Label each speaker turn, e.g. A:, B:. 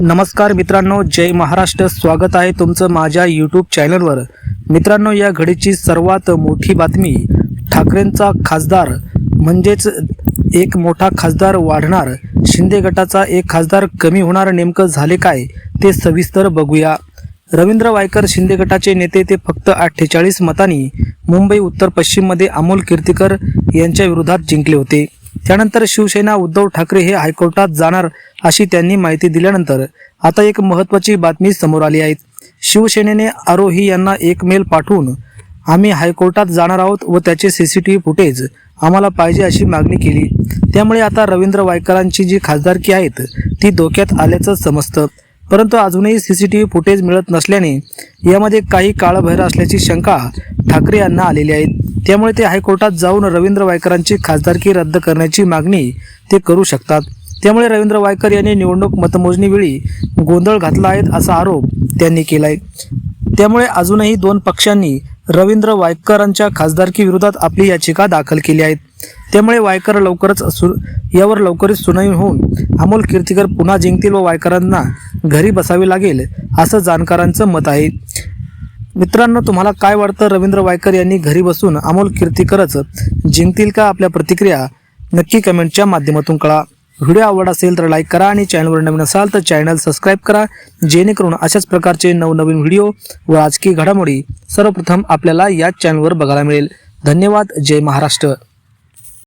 A: नमस्कार मित्रांनो जय महाराष्ट्र. स्वागत आहे तुमचं माझ्या यूट्यूब चॅनलवर मित्रांनो या घडीची सर्वात मोठी बातमी ठाकरेंचा खासदार म्हणजेच एक मोठा खासदार वाढणार शिंदे गटाचा एक खासदार कमी होणार नेमकं झाले काय ते सविस्तर बघूया. रवींद्र वायकर शिंदे गटाचे नेते ते फक्त अठ्ठेचाळीस मतांनी मुंबई उत्तर पश्चिममध्ये अमोल कीर्तीकर यांच्या विरोधात जिंकले होते. त्यानंतर शिवसेना उद्धव ठाकरे हे हायकोर्टात जाणार अशी त्यांनी माहिती दिल्यानंतर आता एक महत्त्वाची बातमी समोर आली आहे. शिवसेनेने आरोही यांना एक मेल पाठवून आम्ही हायकोर्टात जाणार आहोत व त्याचे C C T V footage आम्हाला पाहिजे अशी मागणी केली. त्यामुळे आता रवींद्र वायकरांची जी खासदारकी आहेत ती धोक्यात आल्याचं समजतं. परंतु अजूनही C C T V footage मिळत नसल्याने यामध्ये काही काळभैर असल्याची शंका ठाकरे यांना आलेली आहे. त्यामुळे ते हायकोर्टात जाऊन रवींद्र वायकरांची खासदारकी रद्द करण्याची मागणी ते करू शकतात. त्यामुळे रवींद्र वायकर यांनी निवडणूक मतमोजणीवेळी गोंधळ घातला आहे असा आरोप त्यांनी केलाय. त्यामुळे अजूनही दोन पक्षांनी रवींद्र वायकरांच्या खासदारकी विरोधात आपली याचिका दाखल केली आहे. त्यामुळे वायकर लवकरच सु यावर लवकरच सुनावणी होऊन अमोल कीर्तीकर पुन्हा जिंकतील व वायकरांना घरी बसावे लागेल असं जाणकारांचं मत आहे. मित्रांनो तुम्हाला काय वाटतं? रवींद्र वायकर यांनी घरी बसून अमोल कीर्तीकरच जिंकतील का आपल्या प्रतिक्रिया? नक्की कमेंटच्या माध्यमातून कळा. व्हिडिओ आवड असेल तर लाईक करा आणि चॅनलवर नवीन असाल तर चॅनल सबस्क्राईब करा. जेणेकरून अशाच प्रकारचे नवनवीन व्हिडिओ व राजकीय घडामोडी सर्वप्रथम आपल्याला याच चॅनलवर बघायला मिळेल. धन्यवाद. जय महाराष्ट्र.